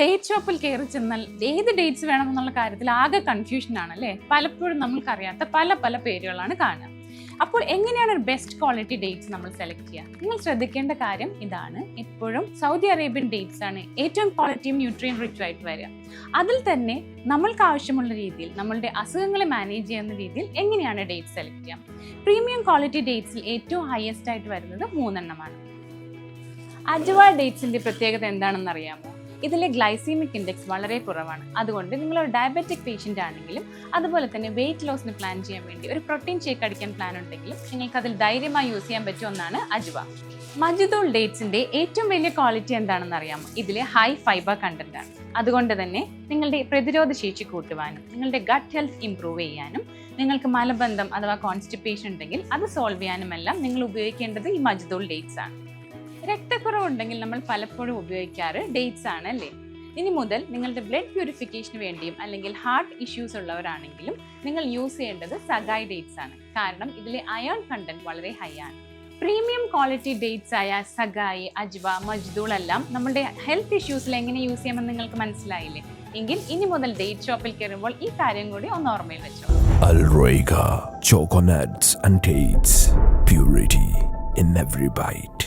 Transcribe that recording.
Date ഷോപ്പിൽ കയറി ചെന്നാൽ ഏത് ഡേറ്റ്സ് വേണമെന്നുള്ള കാര്യത്തിൽ ആകെ കൺഫ്യൂഷൻ ആണ് അല്ലേ പലപ്പോഴും നമ്മൾക്കറിയാത്ത പല പല പേരുകളാണ് കാണുക. അപ്പോൾ എങ്ങനെയാണ് ഒരു ബെസ്റ്റ് ക്വാളിറ്റി ഡേറ്റ്സ് നമ്മൾ സെലക്ട് ചെയ്യുക? നിങ്ങൾ ശ്രദ്ധിക്കേണ്ട കാര്യം ഇതാണ്. എപ്പോഴും സൗദി അറേബ്യൻ ഡേറ്റ്സ് ആണ് ഏറ്റവും ക്വാളിറ്റിയും ന്യൂട്രിയൻ റിച്ച് ആയിട്ട് വരിക. അതിൽ തന്നെ നമ്മൾക്ക് ആവശ്യമുള്ള രീതിയിൽ നമ്മളുടെ അസുഖങ്ങളെ മാനേജ് ചെയ്യുന്ന രീതിയിൽ എങ്ങനെയാണ് ഡേറ്റ് സെലക്ട് ചെയ്യാം പ്രീമിയം ക്വാളിറ്റി ഡേറ്റ്സിൽ ഏറ്റവും ഹയസ്റ്റ് ആയിട്ട് വരുന്നത് മൂന്നെണ്ണമാണ്. അജ്വാ ഡേറ്റ്സിന്റെ പ്രത്യേകത എന്താണെന്ന് അറിയാമോ ഇതിലെ ഗ്ലൈസീമിക് ഇൻഡെക്സ് വളരെ കുറവാണ്. അതുകൊണ്ട് നിങ്ങൾ ഒരു ഡയബറ്റിക് പേഷ്യന്റ് ആണെങ്കിലും അതുപോലെ തന്നെ വെയിറ്റ് ലോസിന് പ്ലാൻ ചെയ്യാൻ വേണ്ടി ഒരു പ്രോട്ടീൻ ഷേക്ക് അടിക്കാൻ പ്ലാൻ ഉണ്ടെങ്കിലും നിങ്ങൾക്ക് അതിൽ ധൈര്യമായി യൂസ് ചെയ്യാൻ പറ്റിയ ഒന്നാണ് അജുവ. മജിദോൾ ഡേറ്റ്സിന്റെ ഏറ്റവും വലിയ ക്വാളിറ്റി എന്താണെന്ന് അറിയാമോ? ഇതിലെ ഹൈ ഫൈബർ കണ്ടന്റ് ആണ്. അതുകൊണ്ട് തന്നെ നിങ്ങളുടെ പ്രതിരോധ ശേഷി കൂട്ടുവാനും നിങ്ങളുടെ ഗട്ട് ഹെൽത്ത് ഇംപ്രൂവ് ചെയ്യാനും നിങ്ങൾക്ക് മലബന്ധം അഥവാ കോൺസ്റ്റിപ്പേഷൻ ഉണ്ടെങ്കിൽ അത് സോൾവ് ചെയ്യാനുമെല്ലാം നിങ്ങൾ ഉപയോഗിക്കേണ്ടത് ഈ മജിദോൾ ഡേറ്റ്സ് ആണ്. രക്തക്കുറവുണ്ടെങ്കിൽ നമ്മൾ പലപ്പോഴും ഉപയോഗിക്കാറ് ഡേറ്റ്സ് ആണ് അല്ലേ? ഇനി മുതൽ നിങ്ങളുടെ ബ്ലഡ് പ്യൂരിഫിക്കേഷന് വേണ്ടിയും അല്ലെങ്കിൽ ഹാർട്ട് ഇഷ്യൂസ് ഉള്ളവരാണെങ്കിലും നിങ്ങൾ യൂസ് ചെയ്യേണ്ടത് സഗായ് ഡേറ്റ്സ് ആണ്. കാരണം ഇതിലെ അയൺ കണ്ടന്റ് വളരെ ഹൈ ആണ്. പ്രീമിയം ക്വാളിറ്റി ഡേറ്റ്സ് ആയ സഗായി അജ്വ മജ്ദൂൾ എല്ലാം നമ്മുടെ ഹെൽത്ത് ഇഷ്യൂസിൽ എങ്ങനെ യൂസ് ചെയ്യാമെന്ന് നിങ്ങൾക്ക് മനസ്സിലായില്ലേ? എങ്കിൽ ഇനി മുതൽ ഡേറ്റ് ഷോപ്പിൽ കയറുമ്പോൾ ഈ കാര്യം കൂടി ഒന്ന് ഓർമ്മയിൽ വെച്ചോ. And Dates. Purity in every bite.